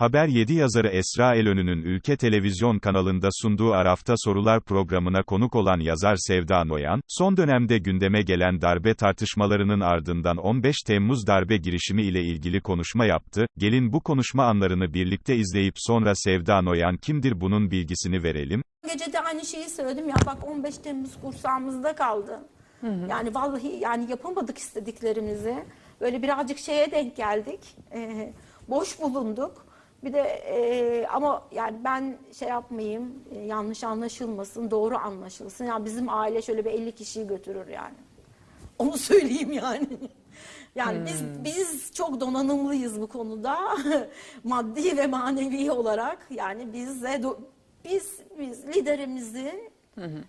Haber 7 yazarı Esra Elönü'nün Ülke Televizyon kanalında sunduğu Arafta Sorular programına konuk olan yazar Sevda Noyan, son dönemde gündeme gelen darbe tartışmalarının ardından 15 Temmuz darbe girişimi ile ilgili konuşma yaptı. Gelin bu konuşma anlarını birlikte izleyip sonra Sevda Noyan kimdir bunun bilgisini verelim. Gece de aynı şeyi söyledim ya bak 15 Temmuz kursağımızda kaldı. Yani vallahi yani yapamadık istediklerimizi. Böyle birazcık şeye denk geldik. Ee, boş bulunduk. Bir de e, ama yani ben şey yapmayayım e, yanlış anlaşılmasın doğru anlaşılsın. Yani bizim aile şöyle bir 50 kişiyi götürür yani. Onu söyleyeyim yani. Yani biz biz çok donanımlıyız bu konuda. Maddi ve manevi olarak yani biz de do- biz biz liderimizin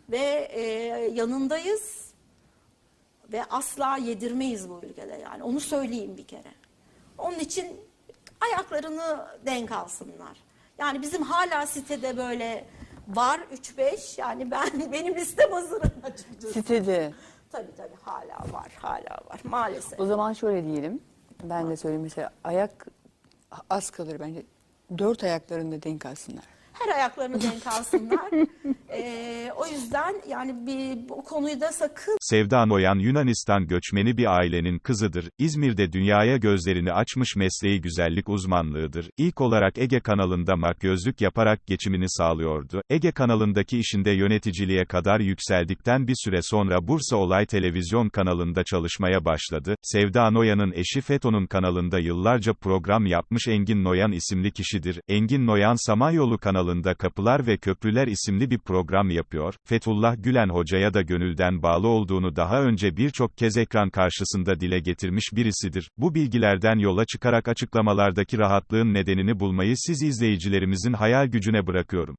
ve e, yanındayız ve asla yedirmeyiz bu ülkede yani. Onu söyleyeyim bir kere. Onun için ayaklarını denk alsınlar. Yani bizim hala sitede böyle var 3-5 yani ben benim listem hazır açıkçası. Sitede. Tabii tabii hala var, hala var maalesef. O zaman şöyle diyelim. Ben de söyleyeyim mesela ayak az kalır bence. Dört ayaklarında denk alsınlar. Her ayaklarını denk alsınlar. Ee, o yüzden yani bir, bu konuyu da sakın Sevda Noyan Yunanistan göçmeni bir ailenin kızıdır. İzmir'de dünyaya gözlerini açmış mesleği güzellik uzmanlığıdır. İlk olarak Ege kanalında makyözlük yaparak geçimini sağlıyordu. Ege kanalındaki işinde yöneticiliğe kadar yükseldikten bir süre sonra Bursa Olay Televizyon kanalında çalışmaya başladı. Sevda Noyan'ın eşi FETÖ'nün kanalında yıllarca program yapmış Engin Noyan isimli kişidir. Engin Noyan Samanyolu kanalında Kapılar ve Köprüler isimli bir program yapıyor. Fethullah Gülen hocaya da gönülden bağlı olduğunu daha önce birçok kez ekran karşısında dile getirmiş birisidir. Bu bilgilerden yola çıkarak açıklamalardaki rahatlığın nedenini bulmayı siz izleyicilerimizin hayal gücüne bırakıyorum.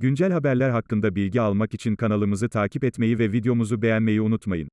Güncel haberler hakkında bilgi almak için kanalımızı takip etmeyi ve videomuzu beğenmeyi unutmayın.